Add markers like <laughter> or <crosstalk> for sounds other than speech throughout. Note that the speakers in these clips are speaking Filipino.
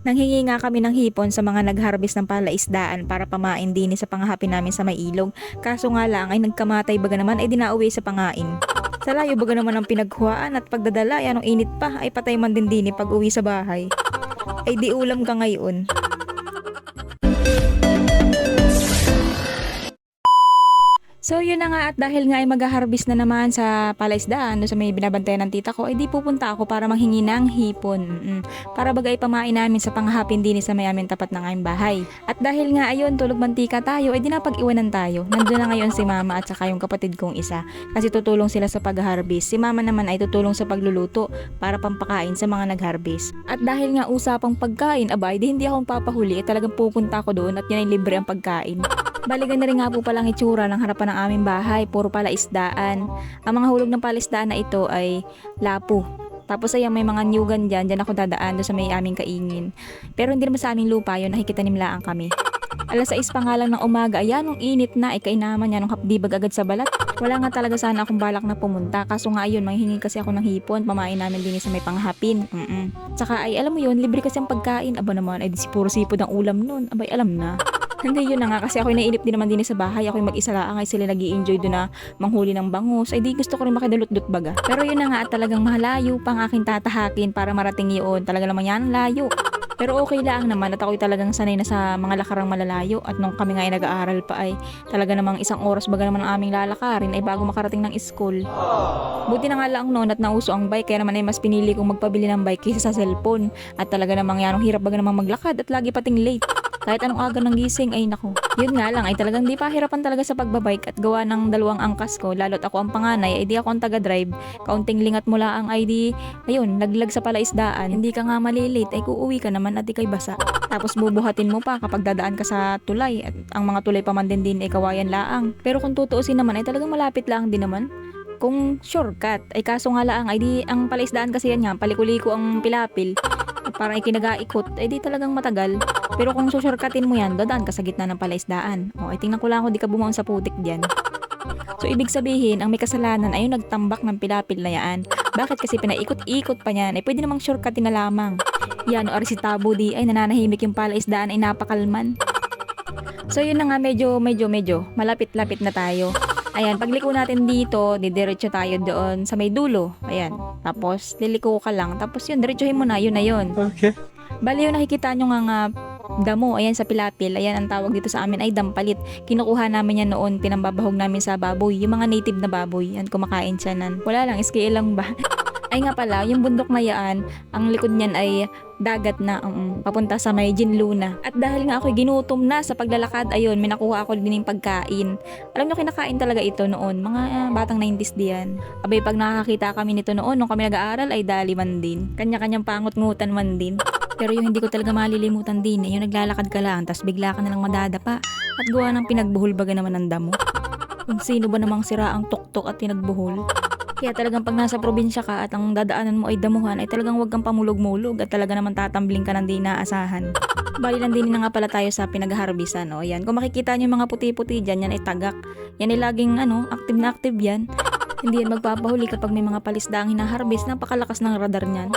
Nanghingi nga kami ng hipon sa mga nag-harvest ng palaisdaan para pamain din sa pangahapi namin sa may ilog. Kaso nga lang ay nagkamatay baga naman ay dinauwi sa pangain. Sa layo baga naman ang pinaghuaan at pagdadala ay anong init pa ay patay man din din pag uwi sa bahay. Ay di ulam ka ngayon. So yun na nga at dahil nga ay mag-harvest na naman sa palaisdaan doon sa may binabantayan ng tita ko, ay di pupunta ako para manghingi ng hipon. Mm, para bagay pamain namin sa panghapin din sa may amin tapat ng aming bahay. At dahil nga ayun, tulog mantika tayo, ay di napag-iwanan tayo. Nandun na ngayon si mama at saka yung kapatid kong isa. Kasi tutulong sila sa pag-harvest. Si mama naman ay tutulong sa pagluluto para pampakain sa mga nag-harvest. At dahil nga usapang pagkain, abay, di hindi ako papahuli, eh, talagang pupunta ako doon at yun ay libre ang pagkain. Balikan na rin nga po palang itsura ng harapan ng aming bahay. Puro pala isdaan. Ang mga hulog ng palaisdaan na ito ay lapu. Tapos ay may mga nyugan dyan, dyan ako dadaan doon sa may aming kaingin. Pero hindi naman sa aming lupa yun, nakikita nimlaan kami. Alas 6 pa nga lang ng umaga, ayan, nung init na, ay kainaman niya nung hapdibag agad sa balat. Wala nga talaga sana akong balak na pumunta, kaso nga ayun, manghingi kasi ako ng hipon, pamain namin din sa may panghapin. Mm Tsaka ay, alam mo yun, libre kasi ang pagkain. Aba naman, ay di si puro sipod ang ulam nun. Abay, alam na. Hindi yun na nga kasi ako naiinip din naman din sa bahay. Ako mag-isa lang ay sila nag enjoy doon na manghuli ng bangus. Ay di gusto ko rin makidulot-dut baga. Pero yun na nga talagang mahalayo pang aking tatahakin para marating yun. Talaga naman yan, layo. Pero okay lang naman at ako'y talagang sanay na sa mga lakarang malalayo at nung kami nga ay nag-aaral pa ay talaga namang isang oras baga naman ang aming lalakarin ay bago makarating ng school. Buti na nga lang noon at nauso ang bike kaya naman ay mas pinili kong magpabili ng bike kaysa sa cellphone at talaga namang yan ang hirap baga namang maglakad at lagi pating late. Kahit anong aga ng gising ay nako. Yun nga lang ay talagang di pa hirapan talaga sa pagbabike at gawa ng dalawang angkas ko lalo't ako ang panganay ay di ako ang taga-drive. Kaunting lingat mula ang ID. Ayun, naglag sa palaisdaan. Hindi ka nga malilate ay kuuwi ka naman at ikay basa. Tapos bubuhatin mo pa kapag dadaan ka sa tulay at ang mga tulay pa man din din ay kawayan laang. Pero kung tutuusin naman ay talagang malapit lang din naman kung shortcut ay kaso nga lang ay di ang palaisdaan kasi yan nga palikuliko ang pilapil parang ikinagaikot ay di talagang matagal pero kung sushortcutin mo yan dadaan ka sa gitna ng palaisdaan o ay tingnan ko lang kung di ka bumaon sa putik diyan So ibig sabihin, ang may kasalanan ay yung nagtambak ng pilapil na yan. Bakit kasi pinaikot-ikot pa niyan? Ay pwede namang shortcutin na lamang. Yan o si Tabo di ay nananahimik yung palaisdaan ay napakalman. So yun na nga medyo medyo medyo malapit-lapit na tayo. Ayan, pagliko natin dito, didiretso tayo doon sa may dulo. Ayan. Tapos, liliko ka lang. Tapos yun, diretsuhin mo na. Yun na yun. Okay. Bali yung nakikita nyo nga nga damo, ayan sa pilapil, ayan ang tawag dito sa amin ay dampalit. Kinukuha namin yan noon, pinambabahog namin sa baboy, yung mga native na baboy, yan kumakain siya nan. Wala lang, SKL lang ba? <laughs> ay nga pala, yung bundok na yan, ang likod niyan ay dagat na, um, papunta sa may Luna. At dahil nga ako'y ginutom na sa paglalakad, ayun, may nakuha ako din yung pagkain. Alam nyo, kinakain talaga ito noon, mga ah, batang 90s diyan. Abay, pag nakakita kami nito noon, nung kami nag-aaral, ay dali man din. Kanya-kanyang pangot-ngutan man din. Pero yung hindi ko talaga malilimutan din, eh, yung naglalakad ka lang, tapos bigla ka nalang madadapa. At gawa ng pinagbuhol baga naman ng damo. Kung sino ba namang sira ang tuktok at pinagbuhol. Kaya talagang pag nasa probinsya ka at ang dadaanan mo ay damuhan, ay talagang wag kang pamulog-mulog at talaga naman tatambling ka ng di naasahan. Bali lang din na nga pala tayo sa pinag-harvestan. O yan, kung makikita nyo yung mga puti-puti dyan, yan ay tagak. Yan ay laging ano, active na active yan. Hindi yan magpapahuli kapag may mga palisda ang hinaharvest, napakalakas ng radar niyan.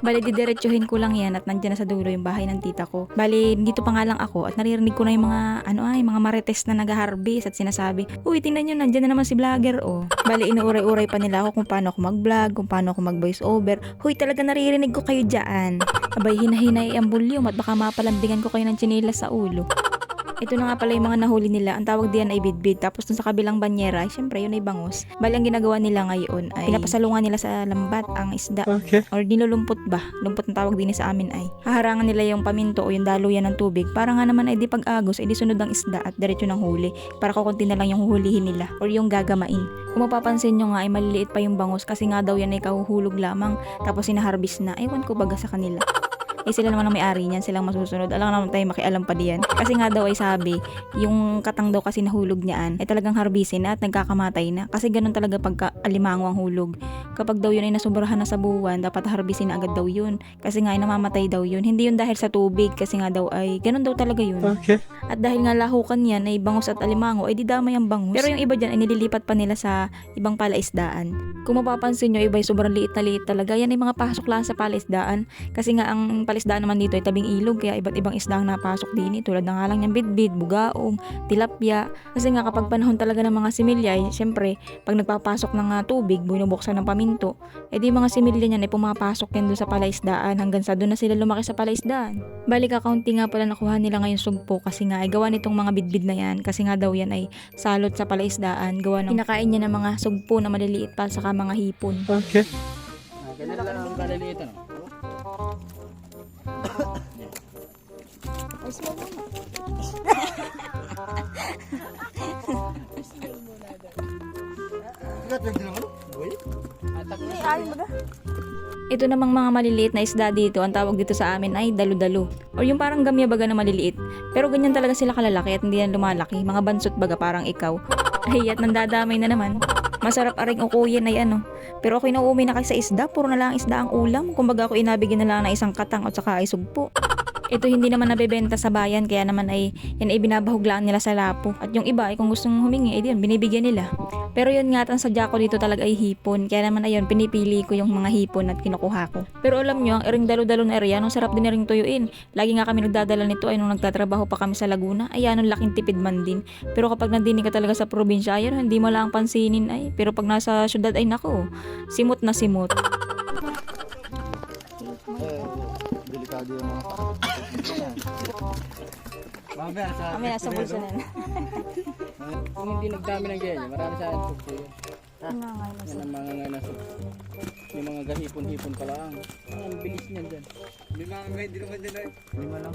Bali, didiretsuhin ko lang yan at nandiyan na sa dulo yung bahay ng tita ko. Bali, dito pa nga lang ako at naririnig ko na yung mga, ano ay, mga marites na nag-harvest at sinasabi, Uy, tingnan nyo, nandiyan na naman si vlogger, oh. Bali, inuuray-uray pa nila ako kung paano ako mag-vlog, kung paano ako mag-voice over. Huy, talaga naririnig ko kayo dyan. Abay, hinahinay ang volume at baka mapalambingan ko kayo ng chinela sa ulo. Ito na nga pala yung mga nahuli nila. Ang tawag diyan ay bidbid. Tapos dun sa kabilang banyera, syempre yun ay bangus. Bali ang ginagawa nila ngayon ay pinapasalungan nila sa lambat ang isda. Okay. Or nilulumpot ba? Lumpot ang tawag din sa amin ay. Haharangan nila yung paminto o yung daluyan ng tubig. Para nga naman ay di pag-agos ay di sunod ang isda at diretso ng huli. Para kukunti na lang yung huhulihin nila. Or yung gagamain. Kung mapapansin nyo nga ay maliliit pa yung bangus kasi nga daw yan ay kahuhulog lamang. Tapos sinaharbis na. Ewan ko baga sa kanila eh sila naman ang may-ari niyan, silang masusunod. Alam naman tayo makialam pa diyan. Kasi nga daw ay sabi, yung katang daw kasi nahulog niyaan, ay talagang harbisin na at nagkakamatay na. Kasi ganun talaga pagka alimango ang hulog. kapag daw yun ay nasubrahan na sa buwan, dapat harbisin na agad daw yun. Kasi nga ay namamatay daw yun. Hindi yun dahil sa tubig, kasi nga daw ay ganun daw talaga yun. Okay. At dahil nga lahukan yan ay bangus at alimango, ay di damay ang bangus. Pero yung iba dyan ay nililipat pa nila sa ibang palaisdaan. Kung mapapansin nyo, iba ay sobrang liit na liit talaga. Yan ay mga pasok lang sa palaisdaan. Kasi nga ang palaisdaan naman dito ay tabing ilog, kaya iba't ibang isda ang napasok din. eh. Tulad na nga lang yung bidbid, bugaong, tilapia. Kasi nga kapag panahon talaga ng mga similya, ay syempre, pag nagpapasok ng ah, tubig, binubuksan ng paminto, eh di mga similya niyan ay pumapasok yan doon sa palaisdaan hanggang sa doon na sila lumaki sa palaisdaan. Balik kakaunti nga pala nakuha nila ngayon sugpo kasi nga ay gawa nitong mga bidbid na yan kasi nga daw yan ay salot sa palaisdaan gawa ng kinakain niya ng mga sugpo na maliliit pa saka mga hipon. Okay. Ah, ganyan lang ang kaliliit ano. Atak na. Ito namang mga maliliit na isda dito, ang tawag dito sa amin ay dalu-dalu. Or yung parang gamya baga na maliliit. Pero ganyan talaga sila kalalaki at hindi yan lumalaki. Mga bansot baga parang ikaw. Ay, at nandadamay na naman. Masarap aring ukuyin ay ano. Pero ako inuumi na kasi sa isda, puro na lang isda ang ulam. Kumbaga ako inabigyan na lang ng isang katang at saka ay sugpo. Ito hindi naman nabebenta sa bayan kaya naman ay yan ay binabahog lang nila sa lapo. At yung iba ay kung gustong humingi ay diyan binibigyan nila. Pero yun nga ang sadya ko dito talaga ay hipon. Kaya naman ayun pinipili ko yung mga hipon at kinukuha ko. Pero alam nyo, ang ering dalo-dalo na area, nung sarap din na ring tuyuin. Lagi nga kami nagdadala nito ay nung nagtatrabaho pa kami sa Laguna. Ay anong laking tipid man din. Pero kapag nandini ka talaga sa probinsya, ayun, hindi mo lang pansinin ay. Pero pag nasa syudad ay nako, simot na simot. Eh, delikado yung mga Mamaya sa Kami nasa bulsa na. Kung hindi nagdami ng ganyan, marami sa akin sugpo yun. Yan ang mga nga na sugpo. Yung mga gahipon-hipon pa lang. Ang bilis niyan dyan. Lima nga, hindi naman dyan ay. Lima lang.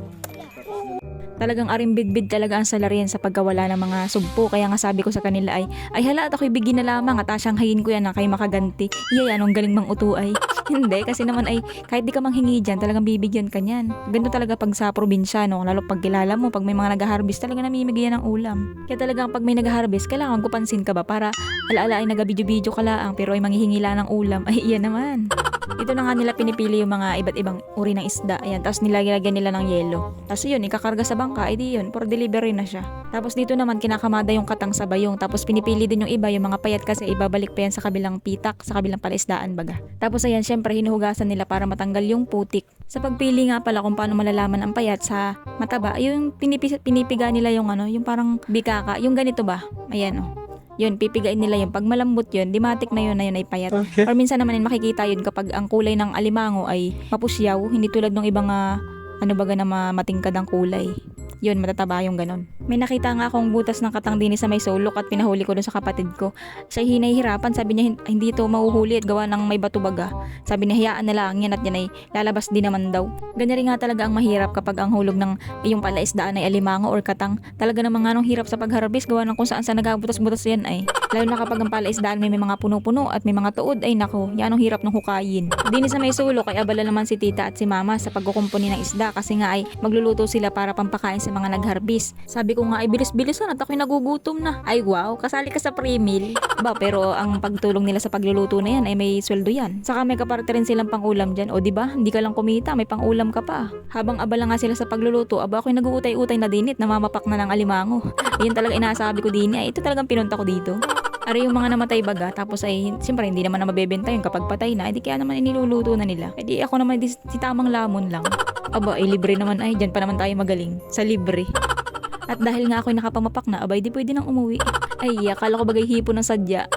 Talagang arimbidbid talaga ang salarian sa pagkawala ng mga sugpo. Kaya nga sabi ko sa kanila ay, ay hala at ako'y bigyan na lamang at asyanghayin ko yan na kay makaganti. Iya yan, ang galing mang utu ay. <laughs> Hindi, kasi naman ay kahit di ka manghingi dyan, talagang bibigyan ka niyan. Ganito talaga pag sa probinsya, no? lalo pag kilala mo, pag may mga nag-harvest, talaga namimigyan ng ulam. Kaya talagang pag may nag-harvest, kailangan ko pansin ka ba para alaala ay nagabidyo-bidyo ka lang, pero ay manghihingi lang ng ulam, <laughs> ay iya naman. Ito na nga nila pinipili yung mga iba't ibang uri ng isda. Ayan, tapos nilagyan nila ng yelo. Tapos yun, ikakarga sa bangka, edi yun, for delivery na siya. Tapos dito naman kinakamada yung katang sa bayong. Tapos pinipili din yung iba, yung mga payat kasi ibabalik pa yan sa kabilang pitak, sa kabilang palaisdaan baga. Tapos ayan, syempre hinuhugasan nila para matanggal yung putik. Sa pagpili nga pala kung paano malalaman ang payat sa mataba, yung pinipi, pinipiga nila yung ano, yung parang bikaka, yung ganito ba? Ayan oh. Yun, pipigain nila yung pag malambot yun, dimatik na yun na yun ay payat. Okay. Or minsan naman ay makikita yun kapag ang kulay ng alimango ay mapusyaw, hindi tulad ng ibang ah, ano baga na ma- matingkad ang kulay. Yun, matataba yung ganon. May nakita nga akong butas ng katang dinis sa may sulok at pinahuli ko dun sa kapatid ko. Siya hinahirapan, sabi niya "Hin- hindi ito mahuhuli at gawa ng may bato baga. Sabi niya hayaan na lang yan at yan ay lalabas din naman daw. Ganyan rin nga talaga ang mahirap kapag ang hulog ng iyong palaisdaan ay alimango or katang. Talaga namang nga nung hirap sa pagharvest gawa ng kung saan sa nagabutas-butas yan ay. Lalo na kapag ang palaisdaan may, may mga puno-puno at may mga tuod ay nako, yan ang hirap ng hukayin. Dinis sa may sulok ay abala naman si tita at si mama sa pagkukumpuni ng isda kasi nga ay magluluto sila para pampakain sa mga nag-harvest. Sabi ko nga ay bilis-bilisan at ako'y nagugutom na. Ay wow, kasali ka sa pre-meal. Ba, pero ang pagtulong nila sa pagluluto na yan ay may sweldo yan. Saka may kaparte rin silang pangulam dyan. O di ba? Hindi ka lang kumita, may pangulam ka pa. Habang abala nga sila sa pagluluto, aba ako'y nag-uutay-utay na dinit, namamapak na ng alimango. Yan talaga inasabi ko din ay ito talagang pinunta ko dito. Ari yung mga namatay baga, tapos ay, siyempre hindi naman na mabebenta yun kapag patay na, edi kaya naman iniluluto na nila. Edi ako naman, di, si tamang lamon lang. Aba, ay libre naman ay, dyan pa naman tayo magaling. Sa libre. At dahil nga ako'y nakapamapak na, abay di pwede nang umuwi. Ay, akala ko bagay hipo ng sadya.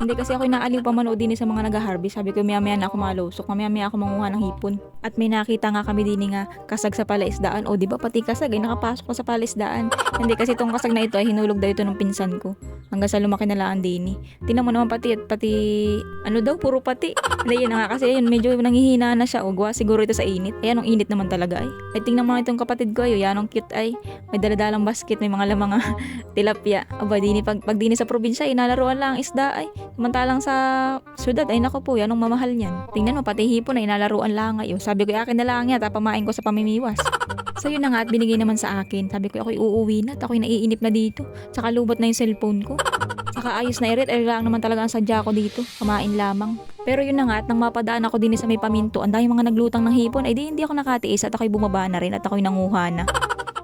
Hindi kasi ako naaliw pa manood din sa mga nag-harvest. Sabi ko, maya maya na ako malusok. Mamaya maya ako manguha ng hipon. At may nakita nga kami din nga kasag sa palaisdaan. O di ba pati kasag ay nakapasok ko sa palaisdaan. Hindi kasi itong kasag na ito ay hinulog daw ito ng pinsan ko. Hanggang sa lumaki na lang din Tinan mo naman pati at pati ano daw puro pati. Hindi yun nga kasi yun medyo nanghihina na siya. O gawa siguro ito sa init. Ayan ang init naman talaga ay. Ay tingnan mo itong kapatid ko ay. Yan ang cute ay. May daladalang basket. May mga lamang <laughs> tilapia. Aba dini pag, pag dini sa probinsya ay nalaruan lang ang isda ay. Samantalang sa syudad, ay nako po, yan ang mamahal niyan. Tingnan mo, pati hipon ay nalaruan lang ngayon. Sabi ko, akin na lang yan, tapamain ko sa pamimiwas. <laughs> So yun na nga at binigay naman sa akin. Sabi ko, ako'y uuwi na at ako'y naiinip na dito. Tsaka lubot na yung cellphone ko. Nakaayos na irit, ay lang naman talaga ang sadya ko dito. Kumain lamang. Pero yun na nga, at nang mapadaan ako din sa may paminto, ang dami mga naglutang ng hipon, ay di hindi ako nakatiis at ako'y bumaba na rin at ako'y nanguha na.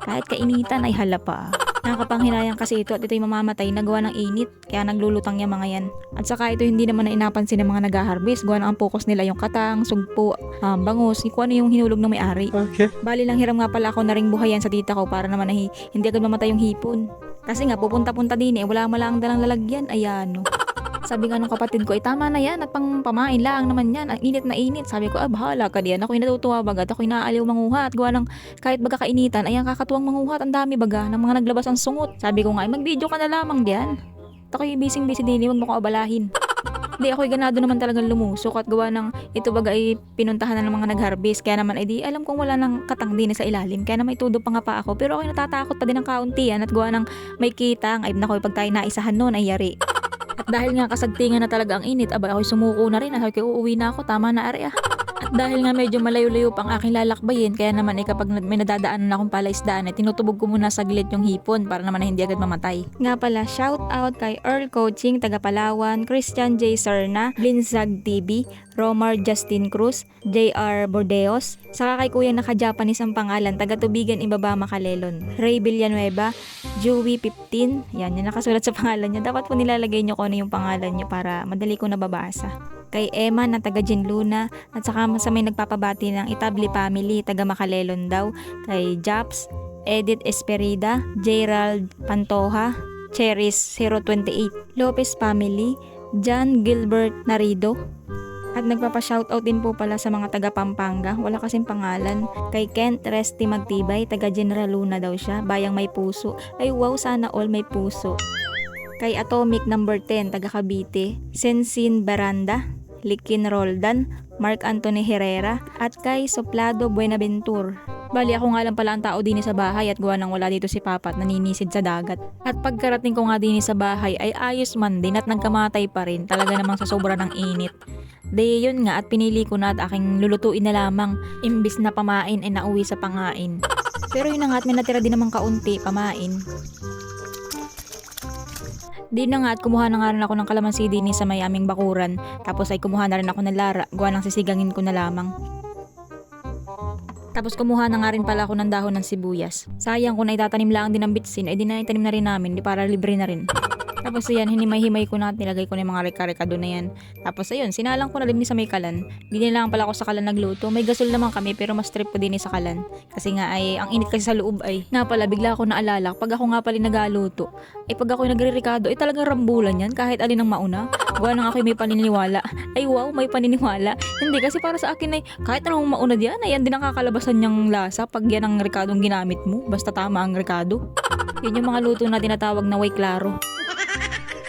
Kahit kainitan ay hala pa. Nakakapanghinayang kasi ito at ito'y mamamatay na gawa ng init, kaya naglulutang yung mga yan. At saka ito hindi naman na inapansin ng mga nag-harvest, gawa ng ang focus nila yung katang, sugpo, um, bangus, kung ano yung hinulog ng may-ari. Okay. Bali lang hiram nga pala ako na ring buhayan sa tita ko para naman na hi- hindi agad mamatay yung hipon. Kasi nga pupunta-punta din eh, wala malang dalang lalagyan, ayan. no. Sabi nga ng kapatid ko, ay tama na yan at pang pamain lang naman yan. Ang init na init. Sabi ko, ah bahala ka diyan. Ako'y natutuwa baga at ako'y naaaliw manguha at gawa ng kahit baga kainitan, ayan kakatuwang manguha at ang dami baga ng mga naglabas ang sungot. Sabi ko nga, ay mag-video ka na lamang diyan. At ako'y busy-busy din, huwag mo ko abalahin. Hindi, ako'y ganado naman talagang lumusok at gawa ng ito baga ay pinuntahan na ng mga nag-harvest. Kaya naman, ay di alam kong wala ng katang din sa ilalim. Kaya na may tudo pa nga pa ako. Pero ako'y natatakot pa din ng kauntian at gawa ng may kitang. Ay nakoy, pag tayo naisahan noon ay yari. At dahil nga kasagtingan na talaga ang init, aba ako'y sumuko na rin. Ko, uuwi na ako, tama na ari ah. Dahil nga medyo malayo-layo pang aking lalakbayin, kaya naman ay kapag may nadadaanan akong palaisdaan, ay tinutubog ko muna saglit yung hipon para naman na hindi agad mamatay. Nga pala, shout out kay Earl Coaching, taga Palawan, Christian J. Serna, Blinzag TV, Romar Justin Cruz, JR Bordeos, saka kay kuya naka-Japanese ang pangalan, taga Tubigan, Ibaba, Makalelon, Ray Villanueva, Joey 15, yan, yan nakasulat sa pangalan niya. Dapat po nilalagay niyo kung ano yung pangalan niyo para madali ko nababasa. Kay Emma na taga Luna at saka sa may nagpapabati ng Itabli Family, taga Makalelon daw, kay Japs, Edith Esperida, Gerald Pantoja, Cheris 028, Lopez Family, John Gilbert Narido, at nagpapa-shoutout din po pala sa mga taga Pampanga, wala kasing pangalan. Kay Kent Resty Magtibay, taga General Luna daw siya, bayang may puso. Ay wow, sana all may puso. Kay Atomic number 10, taga Cavite, Sensin Baranda, Likin Roldan, Mark Anthony Herrera, at kay Soplado Buenaventur. Bali ako nga lang pala ang tao din sa bahay at gawa nang wala dito si Papa at naninisid sa dagat. At pagkarating ko nga din sa bahay ay ayos man din at nagkamatay pa rin talaga namang sa sobra ng init. De yun nga at pinili ko na at aking lulutuin na lamang imbis na pamain ay nauwi sa pangain. Pero yun na nga at may natira din namang kaunti pamain. Di na nga at kumuha na nga rin ako ng kalamansi din sa may aming bakuran. Tapos ay kumuha na rin ako ng lara. Gawa ng sisigangin ko na lamang. Tapos kumuha na nga rin pala ako ng dahon ng sibuyas. Sayang kung naitatanim lang din ng bitsin, ay di na itanim na rin namin, di para libre na rin. Tapos ayan, hinimay-himay ko na at nilagay ko na yung mga reka-reka doon na yan. Tapos ayun, sinalang ko na din sa may kalan. Hindi lang pala ako sa kalan nagluto. May gasol naman kami pero mas trip ko din sa kalan. Kasi nga ay, ang init kasi sa loob ay. Nga pala, bigla ako naalala, pag ako nga pala nagaluto, ay pag ako nagre-rekado, ay talagang rambulan yan kahit alin ang mauna. Gawa nang ako may paniniwala. Ay wow, may paniniwala. Hindi kasi para sa akin ay kahit anong mauna diyan, ay yan din ang kakalabasan niyang lasa pag yan ang rekadong ginamit mo. Basta tama ang rekado. Yun yung mga luto na tinatawag na way klaro.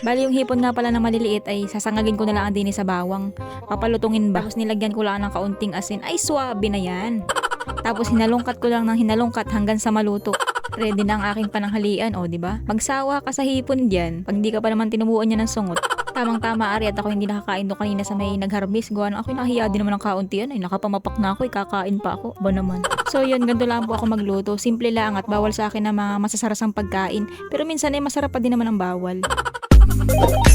Bali yung hipon nga pala na maliliit ay sasangagin ko na lang din sa bawang. Papalutungin ba? Tapos nilagyan ko lang ng kaunting asin. Ay, swabe na yan. Tapos hinalungkat ko lang ng hinalungkat hanggang sa maluto. Ready na ang aking pananghalian, o di ba? Magsawa ka sa hipon diyan. Pag di ka pa naman tinubuan niya ng sungot. Tamang-tama ari at ako hindi nakakain doon kanina sa may nag-harvest. Gawa na ako nahiya din naman ng kaunti yan. Ay nakapamapak na ako, ikakain pa ako. Ba naman. So yun, ganito lang po ako magluto. Simple lang at bawal sa akin na mga masasarasang pagkain. Pero minsan ay masarap pa din naman ang bawal. Thank <laughs> you.